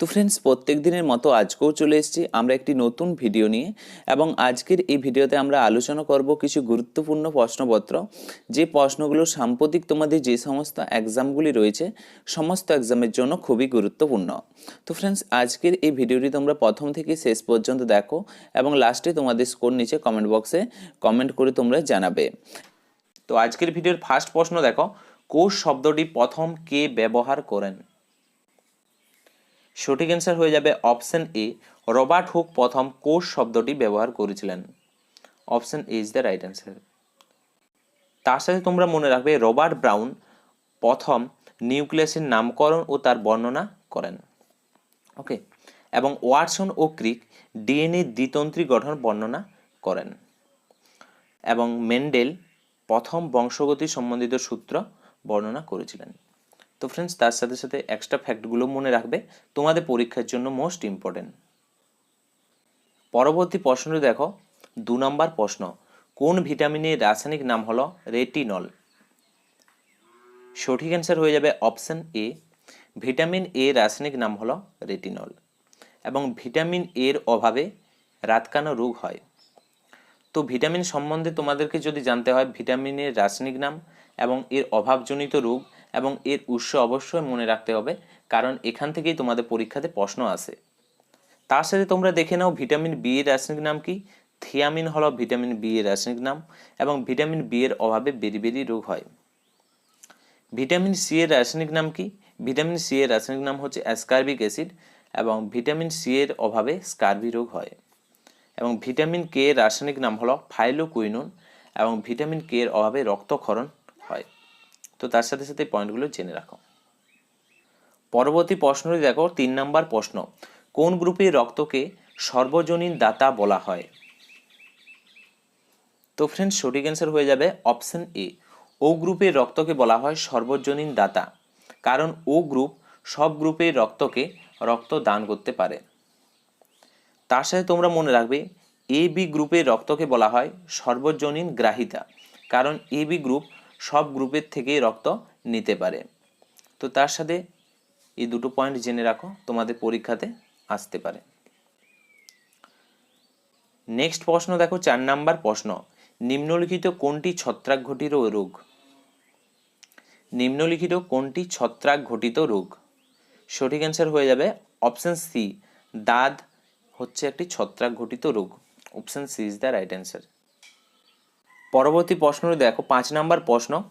তো ফ্রেন্ডস প্রত্যেক দিনের মতো আজকেও চলে এসেছি আমরা একটি নতুন ভিডিও নিয়ে এবং আজকের এই ভিডিওতে আমরা আলোচনা করব কিছু গুরুত্বপূর্ণ প্রশ্নপত্র। যে প্রশ্নগুলো সাম্প্রতিক তোমাদের যে সমস্ত এক্সামগুলি রয়েছে, সমস্ত এক্সামের জন্য খুবই গুরুত্বপূর্ণ। তো ফ্রেন্ডস আজকের এই ভিডিওটি তোমরা প্রথম থেকে শেষ পর্যন্ত দেখো এবং লাস্টে তোমাদের স্কোর নিচে কমেন্ট বক্সে কমেন্ট করে তোমরা জানাবে। তো আজকের ভিডিওর ফার্স্ট প্রশ্ন দেখো, কোষ শব্দটি প্রথম কে ব্যবহার করেন? সঠিক অ্যান্সার হয়ে যাবে অপশন এ রবার্ট হুক প্রথম কোষ শব্দটি ব্যবহার করেছিলেন। Option A is the right answer তার সাথে তোমরা মনে রাখবে রবার্ট ব্রাউন প্রথম নিউক্লিয়াসের নামকরণ ও তার বর্ণনা করেন। ওকে এবং ওয়াটসন ও ক্রিক ডিএনএ দ্বিতন্ত্রী গঠন বর্ণনা করেন। এবং মেন্ডেল প্রথম বংশগতি সম্বন্ধিত সূত্র বর্ণনা করেছিলেন। তো ফ্রেন্ডস তার সাথে সাথে এক্সট্রা ফ্যাক্টগুলো মনে রাখবে, তোমাদের পরীক্ষার জন্য মোস্ট ইম্পর্টেন্ট পরবর্তী প্রশ্নটি দেখো, দু নম্বর প্রশ্ন, কোন ভিটামিনের রাসায়নিক নাম হলো রেটিনল সঠিক অ্যান্সার হয়ে যাবে অপশান এ ভিটামিন এ রাসায়নিক নাম হলো রেটিনল এবং ভিটামিন এর অভাবে রাতকানো রোগ হয়। তো ভিটামিন সম্বন্ধে তোমাদেরকে যদি জানতে হয় ভিটামিনের রাসায়নিক নাম এবং এর অভাবজনিত রোগ এবং এর উৎস অবশ্যই মনে রাখতে হবে, কারণ এখান থেকেই তোমাদের পরীক্ষাতে প্রশ্ন আসে। তার সাথে তোমরা দেখে নাও ভিটামিন বি এর রাসায়নিক নাম কি? থিয়ামিন হলো ভিটামিন বি এর রাসায়নিক নাম এবং ভিটামিন বি এর অভাবে বেরিবেরি রোগ হয়। ভিটামিন সি এর রাসায়নিক নাম কি? ভিটামিন সি এর রাসায়নিক নাম হচ্ছে অ্যাসকার্বিক অ্যাসিড এবং ভিটামিন সি এর অভাবে স্কার্বি রোগ হয়। এবং ভিটামিন কে এর রাসায়নিক নাম হলো ফাইলোকুইনুন এবং ভিটামিন কে এর অভাবে রক্তক্ষরণ হয়। তো তার সাথে সাথে পয়েন্টগুলো জেনে রাখো। পরবর্তী প্রশ্নটি দেখো, তিন নাম্বার প্রশ্ন, কোন গ্রুপের রক্তকে সর্বজনীন দাতা বলা হয়? তো ফ্রেন্ডস সঠিক অ্যান্সার হয়ে যাবে অপশন এ ও গ্রুপের রক্তকে বলা হয় সর্বজনীন দাতা, কারণ ও গ্রুপ সব গ্রুপের রক্তকে রক্ত দান করতে পারে। তার সাথে তোমরা মনে রাখবে এ বি গ্রুপের রক্তকে বলা হয় সর্বজনীন গ্রাহিতা, কারণ এ বি গ্রুপ সব গ্রুপের থেকে রক্ত নিতে পারে। তো তার সাথে এই দুটো পয়েন্ট জেনে রাখো, তোমাদের পরীক্ষাতে আসতে পারে। নেক্সট প্রশ্ন দেখো, চার নাম্বার প্রশ্ন। নিম্নলিখিত কোনটি ছত্রাক ঘটিত রোগ? নিম্নলিখিত কোনটি ছত্রাক ঘটিত রোগ? সঠিক অ্যান্সার হয়ে যাবে অপশন সি দাঁত হচ্ছে একটি ছত্রাক ঘটিত রোগ। Option C is the right answer পরবর্তী প্রশ্নটি দেখো, পাঁচ নাম্বার প্রশ্ন।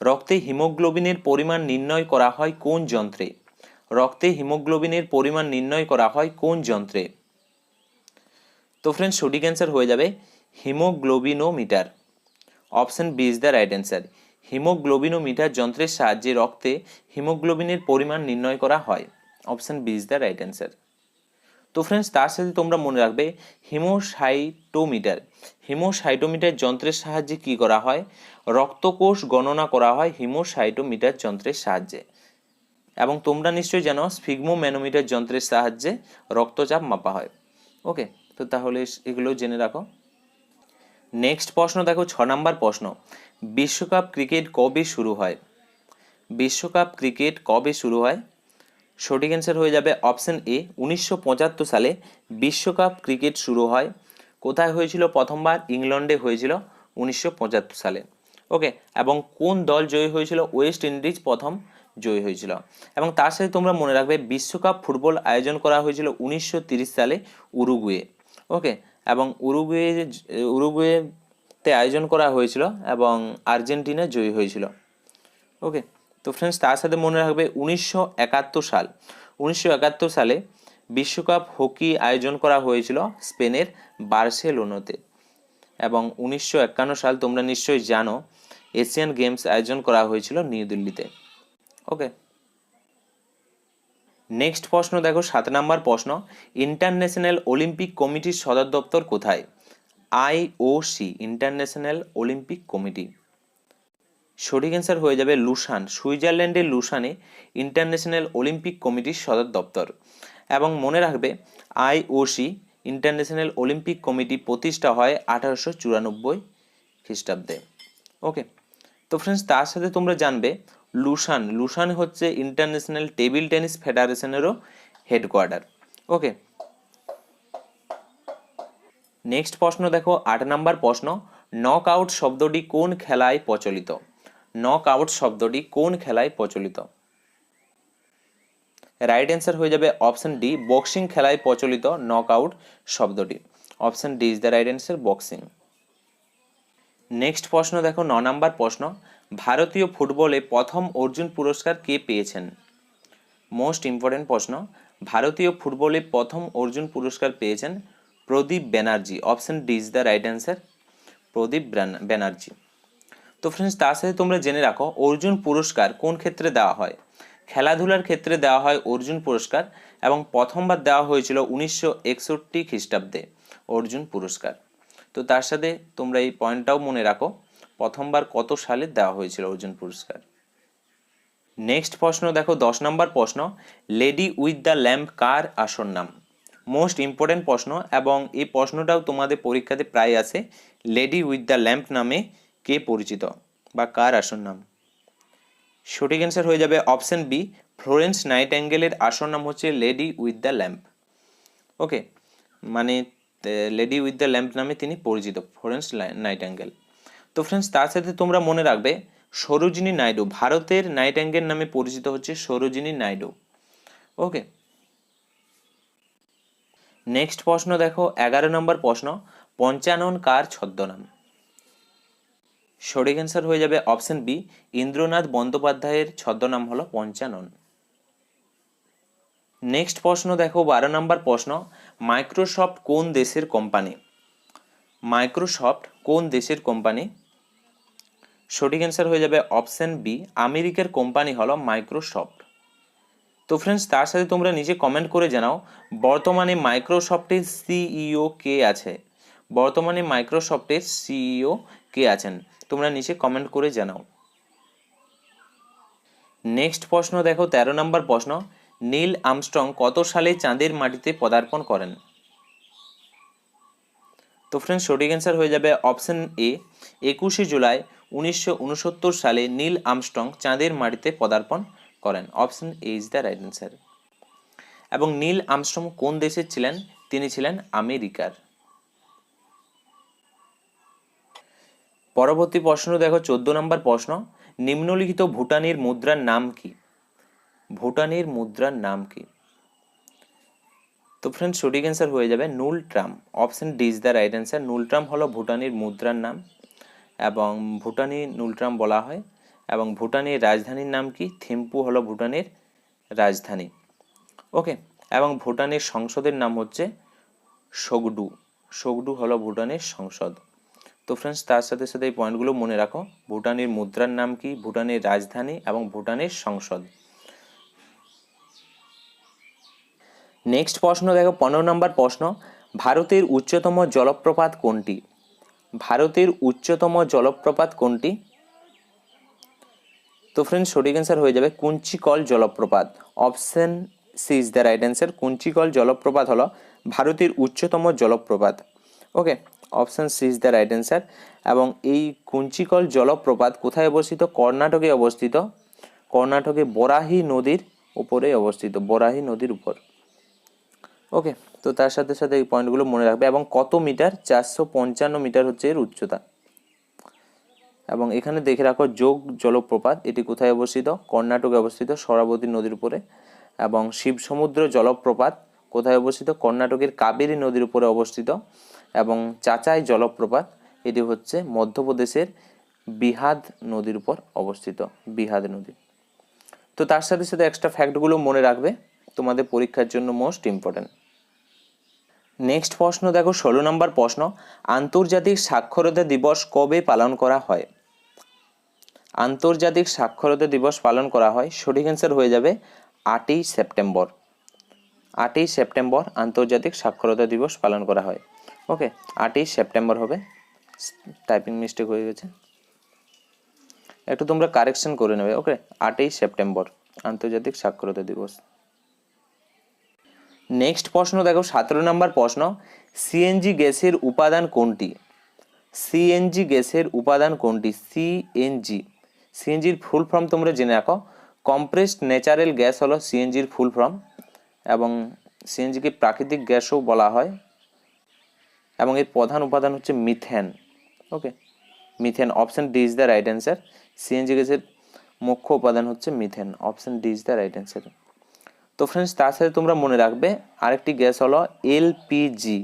রক্তে হিমোগ্লোবিনের পরিমাণ নির্ণয় করা হয় কোন যন্ত্রে? রক্তে হিমোগ্লোবিনের পরিমাণ নির্ণয় করা হয় কোন যন্ত্রে? তো ফ্রেন্ডস সঠিক অ্যান্সার হয়ে যাবে haemoglobinometer. Option B is the right answer haemoglobinometer যন্ত্রের সাহায্যে রক্তে হিমোগ্লোবিনের পরিমাণ নির্ণয় করা হয়। Option B is the right answer তো ফ্রেন্ডস তার সাথে তোমরা মনে রাখবে হিমোসাইটোমিটার। হিমোসাইটোমিটার যন্ত্রের সাহায্যে কি করা হয়? রক্তকোষ গণনা করা হয় হিমোসাইটোমিটার যন্ত্রের সাহায্যে। এবং তোমরা নিশ্চয়ই জানো স্ফিগমো ম্যানোমিটার যন্ত্রের সাহায্যে রক্তচাপ মাপা হয়। ওকে, তো তাহলে এগুলো জেনে রাখো। নেক্সট প্রশ্ন দেখো, ছ নাম্বার প্রশ্ন। বিশ্বকাপ ক্রিকেট কবে শুরু হয়? বিশ্বকাপ ক্রিকেট কবে শুরু হয়? সঠিক অ্যান্সার হয়ে যাবে অপশন এ উনিশশো পঁচাত্তর সালে বিশ্বকাপ ক্রিকেট শুরু হয়। কোথায় হয়েছিল প্রথমবার? ইংল্যান্ডে হয়েছিল উনিশশো পঁচাত্তর সালে। ওকে এবং কোন দল জয়ী হয়েছিল? ওয়েস্ট ইন্ডিজ প্রথম জয়ী হয়েছিল। এবং তার সাথে তোমরা মনে রাখবে, বিশ্বকাপ ফুটবল আয়োজন করা হয়েছিল উনিশশো সালে উরুগুয়ে। ওকে এবং উরুগুয়ে, উরুগুয়েতে আয়োজন করা হয়েছিল এবং আর্জেন্টিনা জয়ী হয়েছিল। ওকে তো ফ্রেন্ডস তার সাথে মনে রাখবে উনিশশো একাত্তর সাল। উনিশশো একাত্তর সালে বিশ্বকাপ হকি আয়োজন করা হয়েছিল স্পেনের বার্সেলোনাতে। এবং উনিশশো একান্ন সাল তোমরা নিশ্চয়ই জানো, এশিয়ান গেমস আয়োজন করা হয়েছিল নিউ দিল্লিতে। ওকে নেক্সট প্রশ্ন দেখো, সাত নাম্বার প্রশ্ন। ইন্টারন্যাশনাল অলিম্পিক কমিটির সদর দপ্তর কোথায়? আইওসি ইন্টারন্যাশনাল অলিম্পিক কমিটি সঠিক অ্যান্সার হয়ে যাবে লুসান সুইজারল্যান্ডের লুসানে ইন্টারন্যাশনাল অলিম্পিক কমিটির সদর দপ্তর। এবং মনে রাখবে, আইওসি ইন্টারন্যাশনাল অলিম্পিক কমিটি প্রতিষ্ঠা হয় আঠারোশো চুরানব্বই খ্রিস্টাব্দে। ওকে তো ফ্রেন্ডস তার সাথে তোমরা জানবে লুসান লুসান হচ্ছে ইন্টারন্যাশনাল টেবিল টেনিস ফেডারেশনেরও হেডকোয়ার্টার ওকে নেক্সট প্রশ্ন দেখো, আট নাম্বার প্রশ্ন নক আউট শব্দটি কোন খেলায় প্রচলিত? নক আউট শব্দটি কোন খেলায় প্রচলিত? রাইট অ্যান্সার হয়ে যাবে অপশন ডি বক্সিং খেলায় প্রচলিত নক আউট শব্দটি। Option D is the right answer boxing next প্রশ্ন দেখো, ন নাম্বার প্রশ্ন। ভারতীয় ফুটবলে প্রথম অর্জুন পুরস্কার কে পেয়েছেন? মোস্ট ইম্পর্টেন্ট প্রশ্ন। ভারতীয় ফুটবলে প্রথম অর্জুন পুরস্কার পেয়েছেন Pradip Banerjee. Option D is the right answer Pradip Banerjee. তো ফ্রেন্ডস তার সাথে তোমরা জেনে রাখো, অর্জুন পুরস্কার কোন ক্ষেত্রে দেওয়া হয়? খেলাধুলার ক্ষেত্রে দেওয়া হয় অর্জুন পুরস্কার এবং প্রথমবার দেওয়া হয়েছিল উনিশশো একষট্টি খ্রিস্টাব্দে অর্জুন পুরস্কার। তো তার সাথে তোমরা এই পয়েন্টটাও মনে রাখো, প্রথমবার কত সালে দেওয়া হয়েছিল অর্জুন পুরস্কার? নেক্সট প্রশ্ন দেখো, দশ নম্বর প্রশ্ন লেডি উইথ দ্য ল্যাম্প কার আসর নাম? মোস্ট ইম্পর্টেন্ট প্রশ্ন এবং এই প্রশ্নটাও তোমাদের পরীক্ষাতে প্রায় আসে লেডি উইথ দ্য ল্যাম্প নামে কে পরিচিত বা কার আসর নাম? সঠিক অ্যান্সার হয়ে যাবে অপশন বি ফ্লোরেন্স নাইট অ্যাঙ্গেলের আসর নাম হচ্ছে lady with the lamp okay মানে লেডি উইথ দ্য ল্যাম্প নামে তিনি পরিচিত ফ্লোরেন্স নাইট অ্যাঙ্গেল তো ফ্রেন্ডস তার সাথে তোমরা মনে রাখবে, সরোজিনী নাইডু, ভারতের নাইট অ্যাঙ্গেল নামে পরিচিত হচ্ছে সরোজিনী নাইডু। ওকে নেক্সট প্রশ্ন দেখো, এগারো নম্বর প্রশ্ন, পঞ্চানন কার ছদ্মনাম? সঠিক অ্যান্সার হয়ে যাবে অপশন বি ইন্দ্রনাথ বন্দ্যোপাধ্যায়ের ছদ্মনাম হলো পঞ্চানন। নেক্সট প্রশ্ন দেখো, বারো নম্বর প্রশ্ন মাইক্রোসফট কোন দেশের কোম্পানি মাইক্রোসফট কোন দেশের কোম্পানি সঠিক অ্যান্সার হয়ে যাবে অপশন বি আমেরিকার কোম্পানি হলো মাইক্রোসফট তো ফ্রেন্ডস তার সাথে তোমরা নিজে কমেন্ট করে জানাও, বর্তমানে মাইক্রোসফটের সিইও কে আছে? বর্তমানে মাইক্রোসফটের সিইও কে আছেন? তোমরা নিচে কমেন্ট করে জানাও। নেক্সট প্রশ্ন দেখো, তেরো নম্বর প্রশ্ন, নীল আমস্ট্রং কত সালে চাঁদের মাটিতে পদার্পণ করেন? তো ফ্রেন্ডস সঠিক অ্যান্সার হয়ে যাবে অপশন এ একুশে জুলাই উনিশশো উনসত্তর সালে নীল আমস্ট্রং চাঁদের মাটিতে পদার্পণ করেন। Option A is the right answer এবং নীল আমস্ট্রং কোন দেশের ছিলেন? তিনি ছিলেন আমেরিকার। পরবর্তী প্রশ্ন, দেখো চোদ্দ নম্বর প্রশ্ন, নিম্নলিখিত ভুটানের মুদ্রার নাম কি? ভুটানের মুদ্রার নাম কি? তো ফ্রেন্ড সঠিক অ্যান্সার হয়ে যাবে ngultrum option D is the right answer ngultrum হলো ভুটানের মুদ্রার নাম এবং ভুটানি নুল ট্রাম বলা হয় এবং ভুটানের রাজধানীর নাম কি? থিম্পু হলো ভুটানের রাজধানী। ওকে এবং ভুটানের সংসদের নাম হচ্ছে সোগডু সোগডু হলো ভুটানের সংসদ। তো ফ্রেন্ডস তার সাথে সাথে এই পয়েন্টগুলো মনে রাখো। ভুটানের মুদ্রার নাম কি? ভুটানের রাজধানী এবং ভুটানের সংসদ। নেক্সট প্রশ্ন দেখো, পনেরো নম্বর প্রশ্ন, ভারতের উচ্চতম জলপ্রপাত কোনটি? ভারতের উচ্চতম জলপ্রপাত কোনটি? তো ফ্রেন্ডস সঠিক অ্যান্সার হয়ে যাবে কুঞ্চিকল জলপ্রপাত। Option C is the right answer Kunchikal জলপ্রপাত হলো ভারতের উচ্চতম জলপ্রপাত। Okay option C is the right answer. এবং এই কুঞ্চিকল জলপ্রপাত কোথায় অবস্থিত? কর্ণাটকে অবস্থিত। কর্ণাটকে বরাহি নদীর উপরে অবস্থিত। বরাহি নদীর উপর। ওকে, তো তার সাথে সাথে এই পয়েন্টগুলো মনে রাখবে। এবং কত মিটার? চারশো পঞ্চান্ন মিটার হচ্ছে এর উচ্চতা। এবং এখানে দেখে রাখো, যোগ জলপ্রপাত, এটি কোথায় অবস্থিত? কর্ণাটকে অবস্থিত, সরাবতী নদীর উপরে। এবং শিব সমুদ্র জলপ্রপাত কোথায় অবস্থিত? কর্ণাটকের কাবেরী নদীর উপরে অবস্থিত। এবং চাচাই জলপ্রপাত, এটি হচ্ছে মধ্যপ্রদেশের বিহাদ নদীর উপর অবস্থিত, বিহাদ নদী। তো তার সাথে সাথে এক্সট্রা ফ্যাক্টগুলো মনে রাখবে, তোমাদের পরীক্ষার জন্য মোস্ট ইম্পর্ট্যান্ট নেক্সট প্রশ্ন, দেখো, ষোলো নম্বর প্রশ্ন, আন্তর্জাতিক সাক্ষরতা দিবস কবে পালন করা হয়? আন্তর্জাতিক সাক্ষরতা দিবস পালন করা হয়, সঠিক অ্যান্সার হয়ে যাবে আটই সেপ্টেম্বর। আটই সেপ্টেম্বর আন্তর্জাতিক সাক্ষরতা দিবস পালন করা হয়। ওকে আটই সেপ্টেম্বর হবে। টাইপিং মিস্টেক হয়ে গেছে। একটু তোমরা কারেকশন করে নেবে ওকে আটই সেপ্টেম্বর আন্তর্জাতিক সাক্ষরতা দিবস। নেক্সট প্রশ্ন দেখো, সতেরো নম্বর প্রশ্ন। সিএনজি গ্যাসের উপাদান কোনটি? সিএনজি গ্যাসের উপাদান কোনটি? সিএনজি সিএনজির ফুল ফর্ম তোমরা জেনে রাখো। কম্প্রেসড ন্যাচারাল গ্যাস হলো সিএনজির ফুল ফর্ম এবং সিএনজিকে প্রাকৃতিক গ্যাসও বলা হয়। এবং এর প্রধান উপাদান হচ্ছে methane. Okay methane option D is the right answer CNG গ্যাসের মুখ্য উপাদান হচ্ছে methane option D is the right answer তো ফ্রেন্ডস তার সাথে তোমরা মনে রাখবে, আরেকটি গ্যাস হলো LPG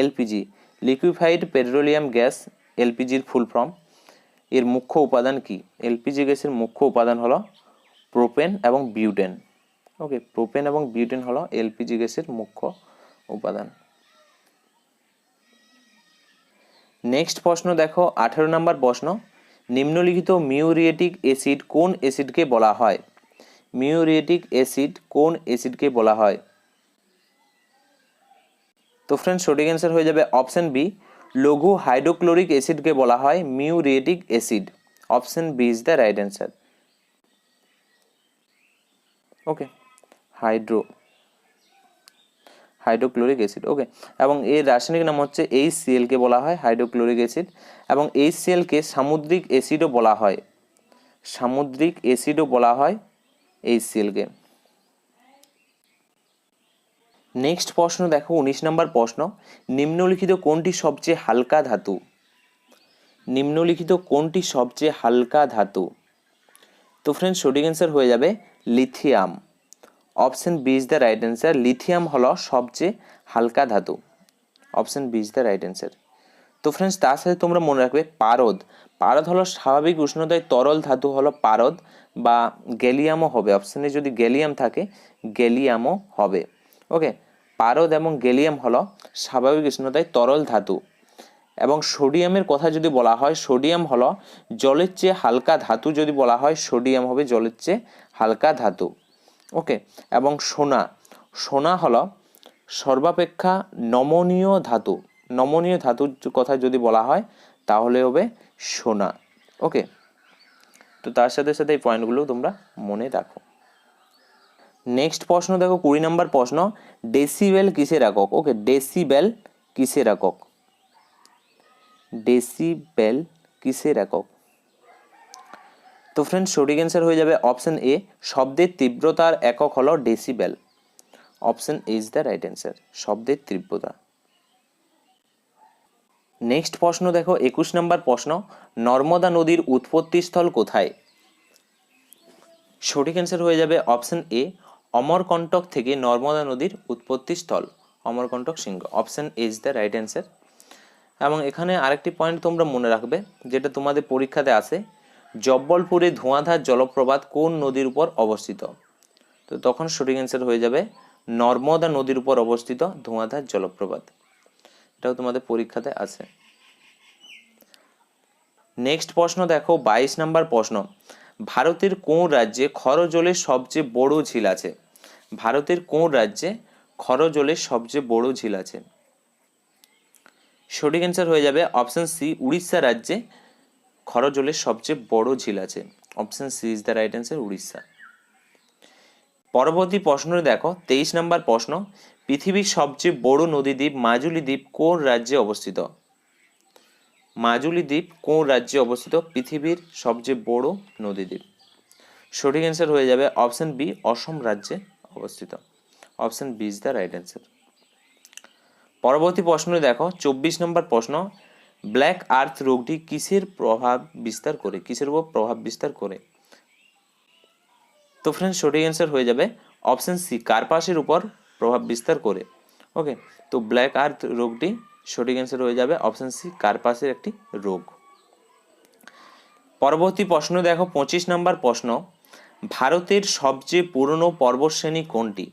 LPG liquefied petroleum gas এলপিজির full form এর মুখ্য উপাদান কি? এলপিজি গ্যাসের মুখ্য উপাদান হলো প্রোপেন এবং বিউটেন ওকে প্রোপেন এবং বিউটেন হলো এলপিজি গ্যাসের মুখ্য উপাদান। নেক্সট প্রশ্ন দেখো, আঠেরো নম্বর প্রশ্ন। নিম্নলিখিত মিউরিয়েটিক অ্যাসিড কোন অ্যাসিডকে বলা হয়? মিউরিয়েটিক অ্যাসিড কোন অ্যাসিডকে বলা হয়? তো ফ্রেন্ড সঠিক অ্যান্সার হয়ে যাবে অপশন বি লঘু হাইড্রোক্লোরিক অ্যাসিডকে বলা হয় muriatic acid. Option B is the right answer okay hydro hydrochloric acid okay এবং এর রাসায়নিক নাম হচ্ছে এইচ সিএলকে বলা হয়, হাইড্রোক্লোরিক অ্যাসিড, এবং এইচ সিএলকে সামুদ্রিক অ্যাসিডও বলা হয়, সামুদ্রিক অ্যাসিডও বলা হয় এইচ সিএলকে নেক্সট প্রশ্ন দেখো, উনিশ নম্বর প্রশ্ন, নিম্নলিখিত কোনটি সবচেয়ে হালকা ধাতু? নিম্নলিখিত কোনটি সবচেয়ে হালকা ধাতু? তো ফ্রেন্ড সঠিক অ্যান্সার হয়ে যাবে lithium option B is the right answer, lithium হলো সবচেয়ে হালকা ধাতু। Option B is the right answer. তো ফ্রেন্ডস তার সাথে তোমরা মনে রাখবে পারদ। পারদ হলো স্বাভাবিক উষ্ণতায় তরল ধাতু হলো পারদ বা গ্যালিয়ামও হবে। অপশানে যদি গ্যালিয়াম থাকে, গ্যালিয়ামও হবে। ওকে, পারদ এবং গ্যালিয়াম হলো স্বাভাবিক উষ্ণতায় তরল ধাতু। এবং সোডিয়ামের কথা যদি বলা হয়, সোডিয়াম হলো জলের চেয়ে হালকা ধাতু যদি বলা হয়, সোডিয়াম হবে জলের চেয়ে হালকা ধাতু। ওকে এবং সোনা। সোনা হলো সর্বাপেক্ষা নমনীয় ধাতু। নমনীয় ধাতুর কথা যদি বলা হয়, তাহলে হবে সোনা। ওকে তো তার সাথে সাথে এই পয়েন্টগুলো তোমরা মনে রাখো। নেক্সট প্রশ্ন দেখো, কুড়ি নম্বর প্রশ্ন ডেসিবেল কিসের একক? ওকে ডেসিবেল কিসের একক? ডেসিবেল কিসের একক? তো ফ্রেন্ড সঠিক অ্যান্সার হয়ে যাবে অপশন এ শব্দের তীব্রতার একক হলো decibel option is the right answer শব্দের তীব্রতা। নেক্সট প্রশ্ন দেখো, একুশ নম্বর প্রশ্ন, নর্মদা নদীর উৎপত্তিস্থল কোথায়? সঠিক অ্যান্সার হয়ে যাবে অপশন এ অমরকণ্টক থেকে নর্মদা নদীর উৎপত্তিস্থল অমরকণ্টক সিংহ। Option is the right answer এবং এখানে আরেকটি পয়েন্ট তোমরা মনে রাখবে, যেটা তোমাদের পরীক্ষাতে আসে জব্বলপুরে ধোঁয়াধার জলপ্রপাত কোন নদীর উপর অবস্থিত? তো তখন সঠিক অ্যান্সার হয়ে যাবে নর্মদা নদীর উপর অবস্থিত ধোঁয়াধার জলপ্রপাত। এটাও তোমাদের পরীক্ষাতে আসে নেক্সট প্রশ্ন দেখো, বাইশ নাম্বার প্রশ্ন। ভারতের কোন রাজ্যে খরজলের সবচেয়ে বড় ঝিল আছে? ভারতের কোন রাজ্যে খরজলের সবচেয়ে বড় ঝিল আছে? সঠিক অ্যান্সার হয়ে যাবে অপশন সি উড়িষ্যা রাজ্যে খরজলের সবচেয়ে বড় ঝিল আছে। Option C is the right answer Orissa পরবর্তী প্রশ্নে দেখো, তেইশ নম্বর প্রশ্ন, পৃথিবীর সবচেয়ে বড় নদীদ্বীপ মাজুলি দ্বীপ কোন রাজ্যে অবস্থিত? মাজুলি দ্বীপ কোন রাজ্যে অবস্থিত? পৃথিবীর সবচেয়ে বড় নদী দ্বীপ সঠিক অ্যান্সার হয়ে যাবে অপশন বি অসম রাজ্যে অবস্থিত। Option B is the right answer পরবর্তী প্রশ্নে দেখো, চব্বিশ নম্বর প্রশ্ন ব্ল্যাক আর্থ রোগটি কিসের প্রভাব বিস্তার করে? কিসের উপর প্রভাব বিস্তার করে? তো ফ্রেন্ডস সঠিক অ্যান্সার হয়ে যাবে অপশন সি কার্পাসের উপর প্রভাব বিস্তার করে। ওকে তো ব্ল্যাক আর্থ রোগটি সঠিক অ্যান্সার হয়ে যাবে অপশন সি কার্পাসের একটি রোগ। পরবর্তী প্রশ্ন দেখো, পঁচিশ নম্বর প্রশ্ন। ভারতের সবচেয়ে পুরনো পর্বতশ্রেণী কোনটি?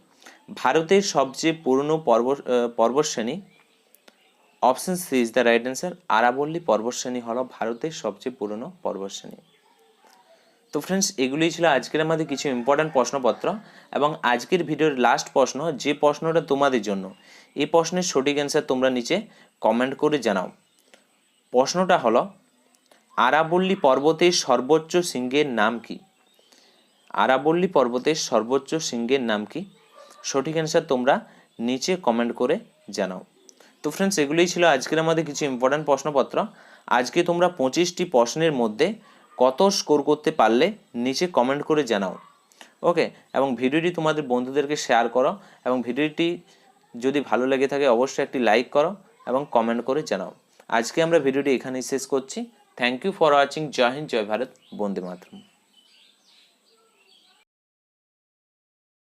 ভারতের সবচেয়ে পুরনো পর্ব পর্বতশ্রেণী option C is the right answer আরাবল্লী পর্বতশ্রেণী হলো ভারতের সবচেয়ে পুরনো পর্বতশ্রেণী তো ফ্রেন্ডস এগুলোই ছিল আজকের আমাদের কিছু ইম্পর্ট্যান্ট প্রশ্নপত্র এবং আজকের ভিডিওর লাস্ট প্রশ্ন, যে প্রশ্নটা তোমাদের জন্য, এই প্রশ্নের সঠিক অ্যান্সার তোমরা নিচে কমেন্ট করে জানাও। প্রশ্নটা হলো আরাবল্লী পর্বতের সর্বোচ্চ শৃঙ্গের নাম কি? আরাবল্লী পর্বতের সর্বোচ্চ শৃঙ্গের নাম কি? সঠিক অ্যান্সার তোমরা নিচে কমেন্ট করে জানাও। তো ফ্রেন্ডস এগুলোই ছিল আজকের আমাদের কিছু ইম্পর্ট্যান্ট প্রশ্নপত্র। আজকে তোমরা পঁচিশটি প্রশ্নের মধ্যে কত স্কোর করতে পারলে নিচে কমেন্ট করে জানাও। ওকে এবং ভিডিওটি তোমাদের বন্ধুদেরকে শেয়ার করো এবং ভিডিওটি যদি ভালো লেগে থাকে অবশ্যই একটি লাইক করো এবং কমেন্ট করে জানাও। আজকে আমরা ভিডিওটি এখানেই শেষ করছি। Thank you for watching Joy Hind, Joy Bharat. Vande Mataram.